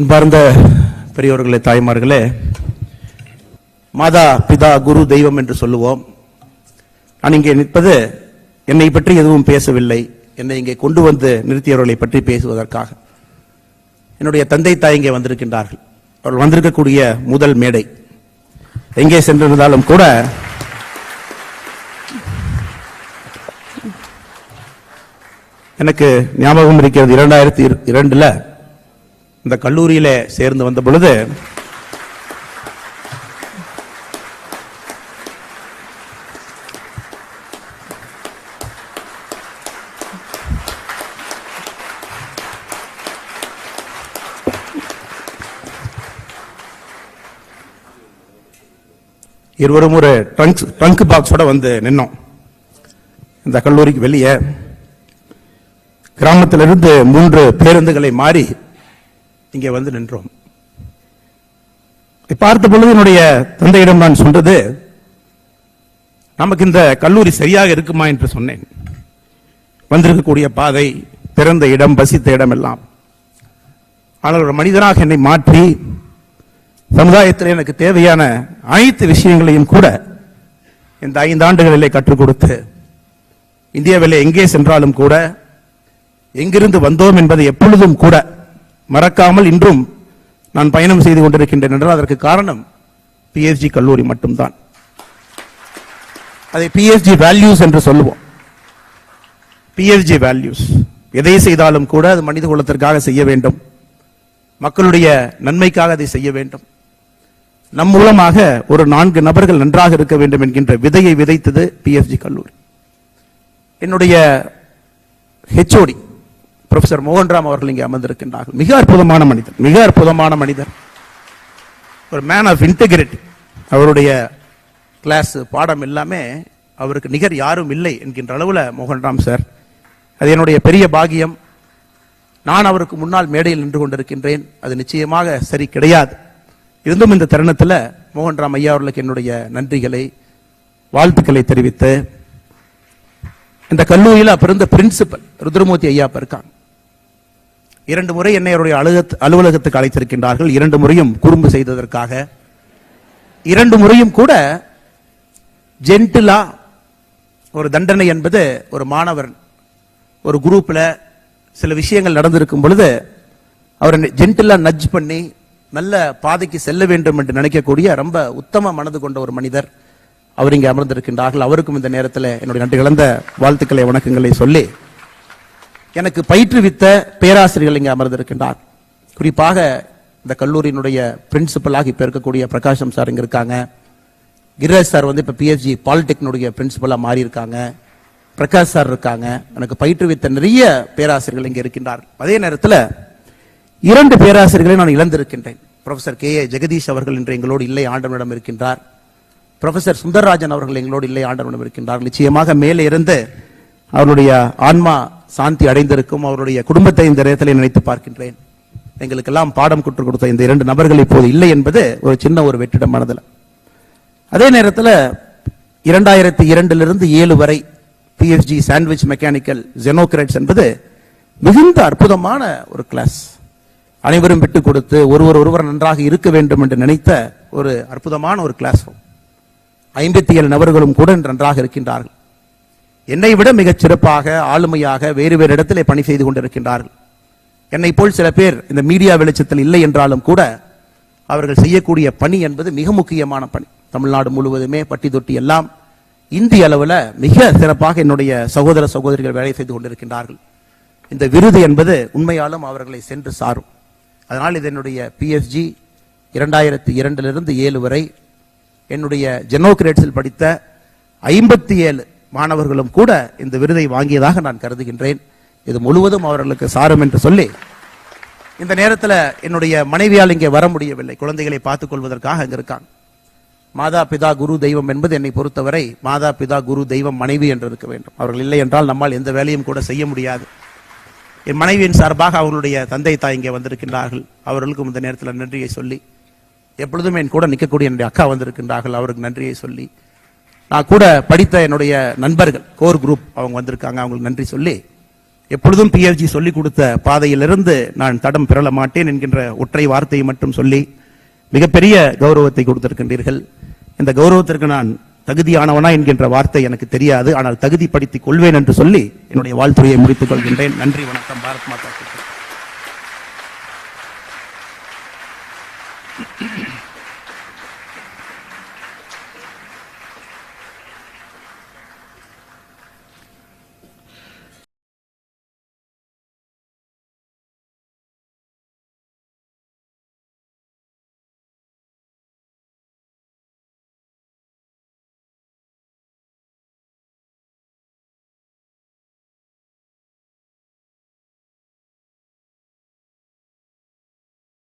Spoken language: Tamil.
அன்பார்ந்த பெரியோர்களே தாய்மார்களே மாதா பிதா குரு தெய்வம் என்று சொல்லுவோம். நான் இங்கே நிற்பது என்னை பற்றி எதுவும் பேசவில்லை. என்னை இங்கே கொண்டு வந்து நிறுத்தியவர்களை பற்றி பேசுவதற்காக. என்னுடைய தந்தை தாய் இங்கே வந்திருக்கின்றார்கள். அவர்கள் வந்திருக்கக்கூடிய முதல் மேடை. எங்கே சென்றிருந்தாலும் கூட எனக்கு ஞாபகம் இருக்கிறது இரண்டாயிரத்தி இரண்டுல இந்த கல்லூரியில சேர்ந்து வந்த பொழுது இருவரும் ஒரு ட்ரங்க் ட்ரங்க் பாக்ஸோட வந்து நின்னோம். இந்த கல்லூரிக்கு வெளியே கிராமத்திலிருந்து மூன்று பேருந்துகளை மாறி இங்கே வந்து நின்றோம். பார்த்த பொழுது என்னுடைய தந்தையிடம் நான் சொன்னது நமக்கு இந்த கல்லூரி சரியாக இருக்குமா? என்று சொன்னேன். வந்திருக்கக்கூடிய பாதை பிறந்த இடம் பசித்த இடம் எல்லாம் ஆனால் ஒரு மனிதனாக என்னை மாற்றி சமுதாயத்தில் எனக்கு தேவையான அனைத்து விஷயங்களையும் கூட இந்த ஐந்து ஆண்டுகளிலே கற்றுக் கொடுத்து இந்தியாவிலே எங்கே சென்றாலும் கூட எங்கிருந்து வந்தோம் என்பதை எப்பொழுதும் கூட மறக்காமல் இன்றும் நான் பயணம் செய்து கொண்டிருக்கின்றேன் என்றால் அதற்கு காரணம் பிஎஸ்ஜி கல்லூரி மட்டும்தான். அதை பிஎஸ்ஜி வேல்யூஸ் என்று சொல்லுவோம். பிஎஸ்ஜி வேல்யூஸ் எதை செய்தாலும் கூட அது மனித குலத்திற்காக செய்ய வேண்டும். மக்களுடைய நன்மைக்காக அதை செய்ய வேண்டும். நம் மூலமாக ஒரு நான்கு நபர்கள் நன்றாக இருக்க வேண்டும் என்கின்ற விதையை விதைத்தது பிஎஸ்ஜி கல்லூரி. என்னுடைய ஹெச்ஓடி ப்ரொஃபசர் மோகன்ராம் அவர்கள் இங்கே அமர்ந்திருக்கின்றார்கள். மிக அற்புதமான மனிதர். மிக அற்புதமான மனிதர். ஒரு மேன் ஆஃப் இன்டெகிரிட்டி அவருடைய கிளாஸ் பாடம் எல்லாமே அவருக்கு நிகர் யாரும் இல்லை என்கின்ற அளவில் மோகன்ராம் சார். அது என்னுடைய பெரிய பாகியம் நான் அவருக்கு முன்னால் மேடையில் நின்று கொண்டிருக்கின்றேன். அது நிச்சயமாக சரி கிடையாது. இருந்தும் இந்த தருணத்தில் மோகன்ராம் ஐயா அவர்களுக்கு என்னுடைய நன்றிகளை வாழ்த்துக்களை தெரிவித்து இந்த கல்லூரியில் அப்போ இருந்த பிரின்சிபல் ருத்ரமூர்த்தி ஐயா அப்ப இருக்காங்க. இரண்டு முறை என்னை அவருடைய அலுவலக அலுவலகத்துக்கு அழைத்திருக்கின்றார்கள். இரண்டு முறையும் குறும்பு செய்ததற்காக. இரண்டு முறையும் கூட ஜென்டிலா ஒரு தண்டனை என்பது ஒரு மாணவர் ஒரு குரூப்பில் சில விஷயங்கள் நடந்திருக்கும் பொழுது அவரை ஜென்டிலா நஜ் பண்ணி நல்ல பாதைக்கு செல்ல வேண்டும் என்று நினைக்கக்கூடிய ரொம்ப உத்தம மனது கொண்ட ஒரு மனிதர் அவர் இங்கே அமர்ந்திருக்கின்றார்கள். அவருக்கும் இந்த நேரத்தில் என்னுடைய நன்றி கலந்த வாழ்த்துக்களை வணக்கங்களை சொல்லி எனக்கு பயிற்றுவித்த பேராசிரியர்கள் இங்கே அமர்ந்திருக்கின்றார். குறிப்பாக இந்த கல்லூரியினுடைய பிரின்சிபலாக இப்போ இருக்கக்கூடிய பிரகாஷம் சார் இங்கே இருக்காங்க. கிரிராஜ் சார் வந்து இப்போ பிஎஸ்ஜி பாலிடெக்னுடைய பிரின்சிபலாக மாறியிருக்காங்க. பிரகாஷ் சார் இருக்காங்க. எனக்கு பயிற்றுவித்த நிறைய பேராசிரியர்கள் இங்கே இருக்கின்றார். அதே நேரத்தில் இரண்டு பேராசிரியர்களை நான் இழந்திருக்கின்றேன். ப்ரொஃபசர் கே ஏ ஜெகதீஷ் அவர்கள் இன்று எங்களோடு இல்லை ஆண்டவனிடம் இருக்கின்றார். ப்ரொஃபசர் சுந்தரராஜன் அவர்கள் எங்களோடு இல்லை ஆண்டவனிடம் இருக்கின்றார். நிச்சயமாக மேலே இருந்து அவருடைய ஆன்மா சாந்தி அடைந்திருக்கும். அவருடைய குடும்பத்தை இந்த நேரத்தில் நினைத்து பார்க்கின்றேன். எங்களுக்கெல்லாம் பாடம் கற்றுக் கொடுத்த இந்த இரண்டு நபர்கள் இப்போது இல்லை என்பது ஒரு சின்ன ஒரு வெற்றிடம் மனதில். அதே நேரத்தில் இரண்டாயிரத்தி இரண்டிலிருந்து ஏழு வரை பிஎஸ்ஜி சாண்ட்விச் மெக்கானிக்கல் ஜெனோகிரேட்ஸ் என்பது மிகுந்த அற்புதமான ஒரு கிளாஸ் அனைவரும் விட்டு கொடுத்து ஒருவர் ஒருவர் நன்றாக இருக்க வேண்டும் என்று நினைத்த ஒரு அற்புதமான ஒரு கிளாஸ் ரூம் ஐம்பத்தி ஏழு நபர்களும் கூட நன்றாக இருக்கின்றார்கள். என்னை விட மிகச் சிறப்பாக ஆளுமையாக வேறு வேறு இடத்திலே பணி செய்து கொண்டிருக்கின்றார்கள். என்னை போல் சில பேர் இந்த மீடியா வெளிச்சத்தில் இல்லை என்றாலும் கூட அவர்கள் செய்யக்கூடிய பணி என்பது மிக முக்கியமான பணி. தமிழ்நாடு முழுவதுமே பட்டி தொட்டி எல்லாம் இந்திய அளவில் மிக சிறப்பாக என்னுடைய சகோதர சகோதரிகள் வேலை செய்து கொண்டிருக்கின்றார்கள். இந்த விருது என்பது உண்மையாலும் அவர்களை சென்று சாரும். அதனால் இது என்னுடைய பிஎஸ்ஜி இரண்டாயிரத்தி இரண்டிலிருந்து ஏழு வரை என்னுடைய ஜெனோகிரேட்ஸில் படித்த ஐம்பத்தி ஏழு மாணவர்களும் கூட இந்த விருதை வாங்கியதாக நான் கருதுகின்றேன். இது முழுவதும் அவர்களுக்கு சாரும் என்று சொல்லி இந்த நேரத்தில் என்னுடைய மனைவியால் இங்கே வர முடியவில்லை. குழந்தைகளை பார்த்துக் கொள்வதற்காக அங்க இருக்காங்க மாதா பிதா குரு தெய்வம் என்பது என்னை பொறுத்தவரை மாதா பிதா குரு தெய்வம் மனைவி என்று இருக்க வேண்டும். அவர்கள் இல்லை என்றால் நம்மால் எந்த வேலையும் கூட செய்ய முடியாது. என் மனைவியின் சார்பாக அவர்களுடைய தந்தை தாய் இங்கே வந்திருக்கின்றார்கள். அவர்களுக்கும் இந்த நேரத்தில் நன்றியை சொல்லி எப்பொழுதும் என் கூட நிற்கக்கூடிய என்னுடைய அக்கா வந்திருக்கின்றார்கள். அவருக்கு நன்றியை சொல்லி நான் கூட படித்த என்னுடைய நண்பர்கள் கோர் குரூப் அவங்க வந்திருக்காங்க அவங்களுக்கு நன்றி சொல்லி எப்பொழுதும் பிஎஃப்ஜி சொல்லிக் கொடுத்த பாதையிலிருந்து நான் தடம் பிறள மாட்டேன் என்கின்ற ஒற்றை வார்த்தையை மட்டும் சொல்லி மிகப்பெரிய கௌரவத்தை கொடுத்திருக்கின்றீர்கள். இந்த கௌரவத்திற்கு நான் தகுதியானவனா என்கின்ற வார்த்தை எனக்கு தெரியாது. ஆனால் தகுதிப்படுத்திக் கொள்வேன் என்று சொல்லி என்னுடைய வாழ்த்துறையை முடித்துக் கொள்கின்றேன். நன்றி வணக்கம். பாரத் மாதா Thank you.